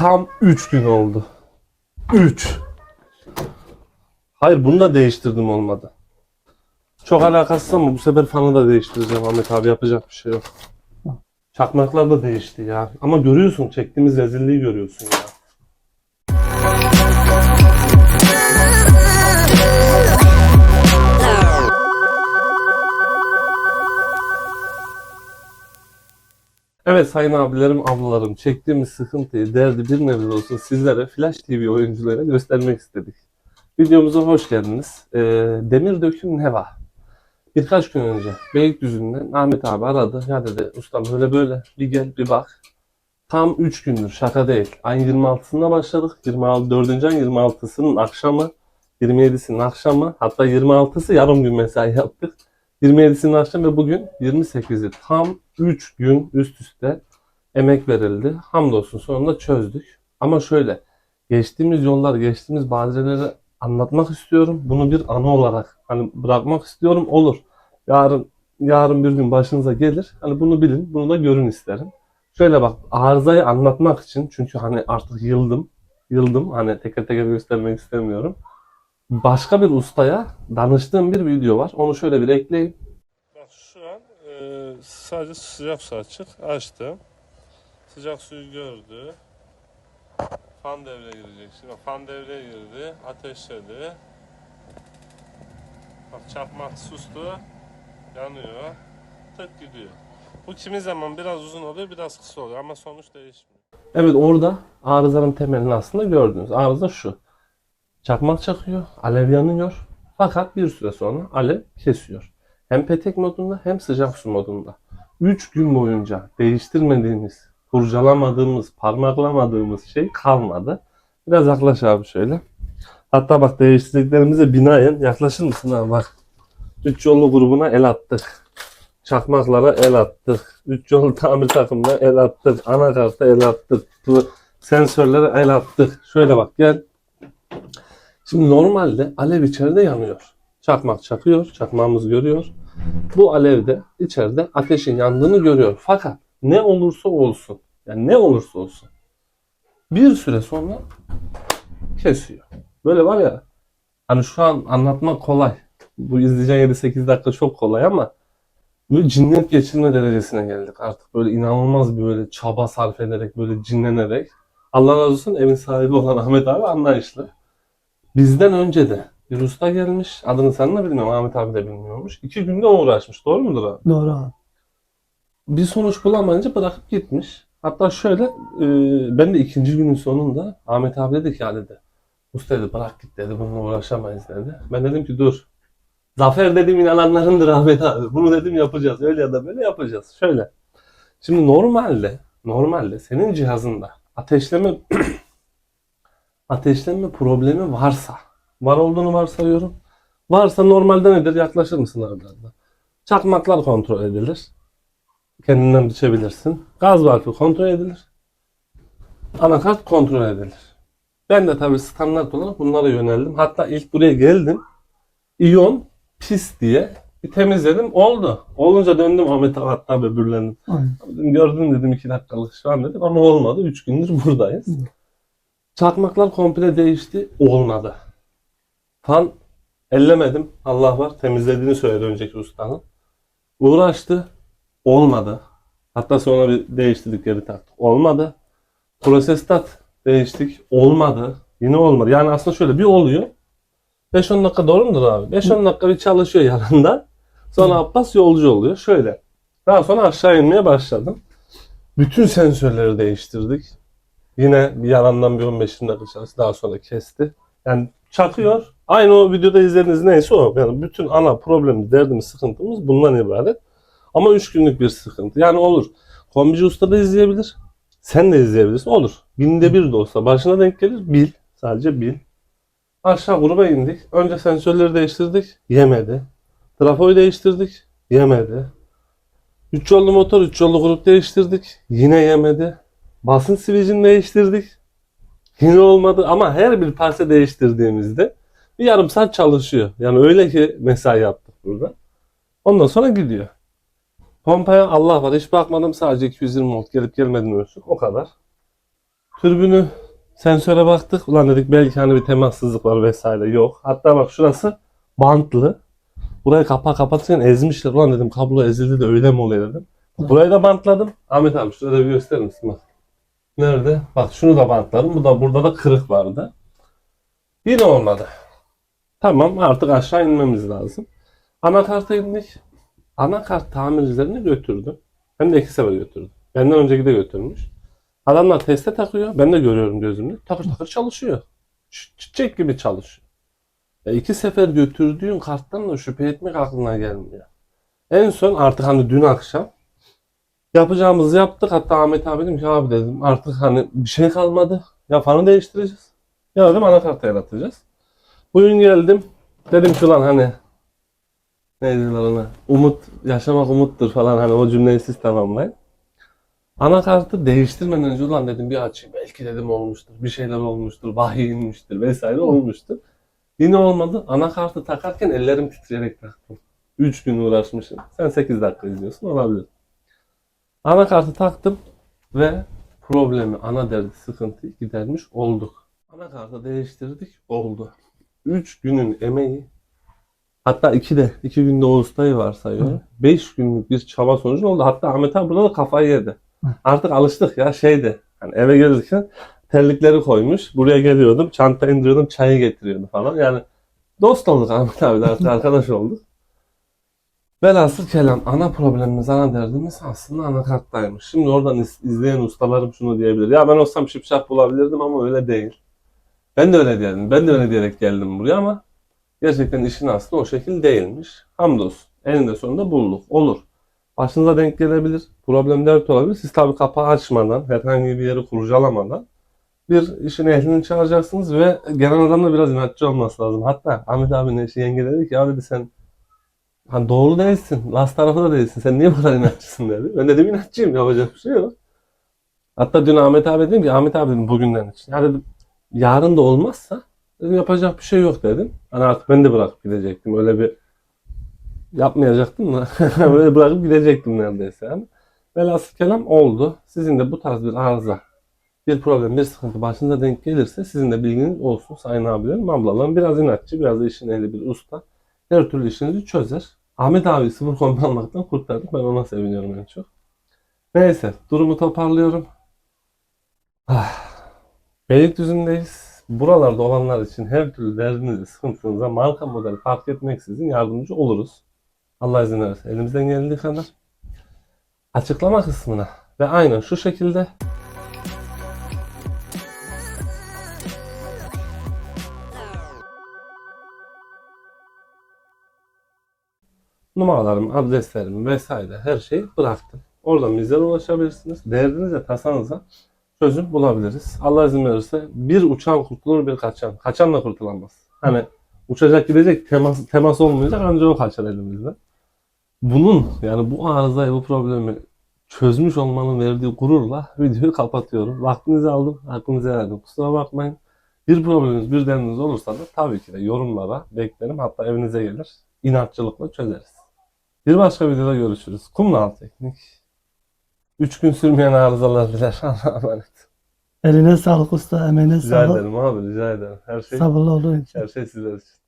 Tam 3 gün oldu. 3. Hayır bunu da değiştirdim olmadı. Çok alakasız ama bu sefer fanı da değiştireceğim Ahmet abi yapacak bir şey yok. Çakmaklar da değişti ya. Ama görüyorsun çektiğimiz rezilliği görüyorsun ya. Evet sayın abilerim, ablalarım çektiğimiz sıkıntıyı, derdi bir nebze olsun sizlere Flash TV oyuncularına göstermek istedik. Videomuza hoş geldiniz. Ee, Demir Döküm Neva. Birkaç gün önce Beylikdüzü'nden Ahmet abi aradı. Ya dedi ustam böyle böyle bir gel bir bak. Tam 3 gündür şaka değil. Ayın 26'sında başladık. 26, 4. ayın 26'sının akşamı, 27'sinin akşamı hatta 26'sı yarım gün mesai yaptık. 27'sinin akşam ve bugün 28'i tam 3 gün üst üste emek verildi. Hamdolsun sonunda çözdük. Ama şöyle geçtiğimiz yollar, geçtiğimiz badireleri anlatmak istiyorum. Bunu bir anı olarak hani bırakmak istiyorum. Olur. Yarın yarın bir gün başınıza gelir. Hani bunu bilin, bunu da görün isterim. Şöyle bak arızayı anlatmak için çünkü hani artık yıldım. Yıldım. Hani teker teker göstermek istemiyorum. Başka bir ustaya danıştığım bir video var. Onu şöyle bir ekleyeyim. Bak şu an e, sadece sıcak su açık. Açtım. Sıcak suyu gördü. Fan devreye girecek. Şimdi fan devreye girdi. Ateşledi. Bak çakmak sustu. Yanıyor. Tık gidiyor. Bu kimi zaman biraz uzun oluyor, biraz kısa oluyor ama sonuç değişmiyor. Evet orada arızanın temelini aslında gördünüz. Arıza şu. Çakmak çakıyor, alev yanıyor. Fakat bir süre sonra alev kesiyor. Hem petek modunda hem sıcak su modunda. 3 gün boyunca değiştirmediğimiz, kurcalamadığımız, parmaklamadığımız şey kalmadı. Biraz yaklaş abi şöyle. Hatta bak değiştirdiklerimize binaen yaklaşır mısın abi bak. Üç yollu grubuna el attık. Çakmaklara el attık. Üç yol tamir takımına el attık. Anakarta el attık. Sensörlere el attık. Şöyle bak gel. Şimdi normalde alev içeride yanıyor. Çakmak çakıyor. Çakmağımız görüyor. Bu alevde içeride ateşin yandığını görüyor. Fakat ne olursa olsun yani ne olursa olsun bir süre sonra kesiyor. Böyle var ya hani şu an anlatmak kolay. Bu izleyeceğin 7-8 dakika çok kolay ama böyle cinnet geçirme derecesine geldik artık. Böyle inanılmaz bir böyle çaba sarf ederek böyle cinlenerek. Allah razı olsun evin sahibi olan Ahmet abi anlayışlı. Bizden önce de bir usta gelmiş. Adını sen de bilmiyorum. Ahmet abi de bilmiyormuş. İki günde uğraşmış. Doğru mudur abi? Doğru abi. Bir sonuç bulamayınca bırakıp gitmiş. Hatta şöyle e, ben de ikinci günün sonunda Ahmet abi dedi ki ya dedi. Usta dedi bırak git dedi. Bununla uğraşamayız dedi. Ben dedim ki dur. Zafer dedim inananlarındır Ahmet abi. Bunu dedim yapacağız. Öyle ya da böyle yapacağız. Şöyle. Şimdi normalde normalde senin cihazında ateşleme ateşleme problemi varsa var olduğunu varsayıyorum. Varsa normalde nedir? Yaklaşır mısın aralarına? Çakmaklar kontrol edilir. Kendinden biçebilirsin. Gaz valfi kontrol edilir. Anakart kontrol edilir. Ben de tabii standart olarak bunlara yöneldim. Hatta ilk buraya geldim. İyon pis diye bir temizledim. Oldu. Olunca döndüm Ahmet hatta böbürlendim. Gördün dedim iki dakikalık şu an dedim ama olmadı. Üç gündür buradayız. Hı. Çakmaklar komple değişti. Olmadı. Fan ellemedim. Allah var. Temizlediğini söyledi önceki ustanın. Uğraştı. Olmadı. Hatta sonra bir değiştirdik geri taktık. Olmadı. Prosestat değiştik. Olmadı. Yine olmadı. Yani aslında şöyle bir oluyor. 5-10 dakika doğru mudur abi? 5-10 dakika bir çalışıyor yanında. Sonra Abbas yolcu oluyor. Şöyle. Daha sonra aşağı inmeye başladım. Bütün sensörleri değiştirdik. Yine bir yalandan bir 15 dakika. Daha sonra kesti. Yani çakıyor. Aynı o videoda izlediğiniz neyse o. Yani bütün ana problemimiz, derdimiz, sıkıntımız bundan ibaret. Ama 3 günlük bir sıkıntı. Yani olur. Kombici usta da izleyebilir. Sen de izleyebilirsin. Olur. Binde bir de olsa başına denk gelir. Bil. Sadece bil. Aşağı gruba indik. Önce sensörleri değiştirdik. Yemedi. Trafoyu değiştirdik. Yemedi. 3 yollu motor, 3 yollu grup değiştirdik. Yine yemedi. Basınç switch'ini değiştirdik. Yine olmadı ama her bir parça değiştirdiğimizde bir yarım saat çalışıyor. Yani öyle ki mesai yaptık burada. Ondan sonra gidiyor. Pompaya Allah var hiç bakmadım sadece 220 volt gelip gelmediğini ölçtük o kadar. Türbünü sensöre baktık. Ulan dedik belki hani bir temassızlık var vesaire. Yok. Hatta bak şurası bantlı. Burayı kapağı kapatırken ezmişler. Ulan dedim kablo ezildi de öyle mi oluyor dedim. Burayı da bantladım. Ahmet abi şurada bir gösterir misin bak. Nerede? Bak şunu da bantladım. Bu da burada da kırık vardı. Yine olmadı. Tamam artık aşağı inmemiz lazım. Anakarta indik. Anakart tamircilerine götürdüm. Hem de iki sefer götürdüm. Benden önceki de götürmüş. Adamlar teste takıyor. Ben de görüyorum gözümle. Takır takır çalışıyor. Çiçek gibi çalışıyor. Ya iki sefer götürdüğün karttan da şüphe etmek aklına gelmiyor. En son artık hani dün akşam yapacağımızı yaptık. Hatta Ahmet abi dedim ki abi dedim artık hani bir şey kalmadı. Ya fanı değiştireceğiz. Ya dedim anakarta yaratacağız. Bugün geldim. Dedim ki lan hani ne diyorlar ona? Umut, yaşamak umuttur falan hani o cümleyi siz tamamlayın. Anakartı değiştirmeden önce ulan dedim bir açayım. Belki dedim olmuştur. Bir şeyler olmuştur. Vahiy inmiştir vesaire olmuştur. Yine olmadı. Anakartı takarken ellerim titreyerek taktım. 3 gün uğraşmışım. Sen 8 dakika izliyorsun olabilir. Anakartı taktım ve problemi, ana derdi, sıkıntıyı gidermiş olduk. Anakartı değiştirdik oldu. 3 günün emeği hatta 2 de 2 günde ustayı varsayıyorum. 5 günlük bir çaba sonucu oldu. Hatta Ahmet abi burada da kafayı yedi. Artık alıştık ya şeydi. Hani eve gelirken terlikleri koymuş. Buraya geliyordum. Çanta indiriyordum. Çayı getiriyordu falan. Yani dost olduk Ahmet abi artık arkadaş olduk. Velhasıl kelam ana problemimiz, ana derdimiz aslında anakarttaymış. Şimdi oradan iz- izleyen ustalarım şunu diyebilir. Ya ben olsam şipşak bulabilirdim ama öyle değil. Ben de öyle diyelim. Ben de öyle diyerek geldim buraya ama gerçekten işin aslı o şekil değilmiş. Hamdolsun. Eninde sonunda bulduk. Olur. Başınıza denk gelebilir. Problem dert olabilir. Siz tabii kapağı açmadan, herhangi bir yeri kurcalamadan bir işin ehlini çağıracaksınız ve gelen adam da biraz inatçı olması lazım. Hatta Ahmet abinin eşi yenge dedi ki ya dedi sen hani doğru değilsin. Last tarafı da değilsin. Sen niye bu kadar inatçısın dedi. Ben dedim inatçıyım. Yapacak bir şey yok. Hatta dün Ahmet abi dedim ki Ahmet abi dedim bugünden için. Ya dedim yarın da olmazsa dedim yapacak bir şey yok dedim. Hani artık ben de bırakıp gidecektim. Öyle bir yapmayacaktım da böyle bırakıp gidecektim neredeyse. Yani. Velhasıl kelam oldu. Sizin de bu tarz bir arıza, bir problem, bir sıkıntı başınıza denk gelirse sizin de bilginiz olsun sayın abilerim, ablalarım. Biraz inatçı, biraz da işin ehli bir usta. Her türlü işinizi çözer. Ahmet abi sıfır kombi almaktan kurtardık. Ben ona seviniyorum en çok. Neyse, durumu toparlıyorum. Ah, Beylikdüzü'ndeyiz. Buralarda olanlar için her türlü derdinizi, sıkıntınıza marka model fark etmeksizin yardımcı oluruz. Allah izin verirse elimizden geldiği kadar. Açıklama kısmına ve aynen şu şekilde numaralarımı, adreslerimi vesaire her şeyi bıraktım. Oradan bizlere ulaşabilirsiniz. Derdinize, tasanıza çözüm bulabiliriz. Allah izin verirse bir uçan kurtulur bir kaçan. Kaçan da kurtulamaz. Hani uçacak gidecek temas, temas olmayacak ancak o kaçar elimizden. Bunun yani bu arızayı, bu problemi çözmüş olmanın verdiği gururla videoyu kapatıyorum. Vaktinizi aldım, hakkınızı verdim. Kusura bakmayın. Bir probleminiz, bir derdiniz olursa da tabii ki de yorumlara beklerim. Hatta evinize gelir. İnatçılıkla çözeriz. Bir başka videoda görüşürüz. Kumral Teknik. 3 gün sürmeyen arızalar diler. Allah'a emanet. Eline sağlık usta, emeğine Rica sağlık. ederim abi, rica ederim. Her şey, Sabırlı olun. her şey sizler için.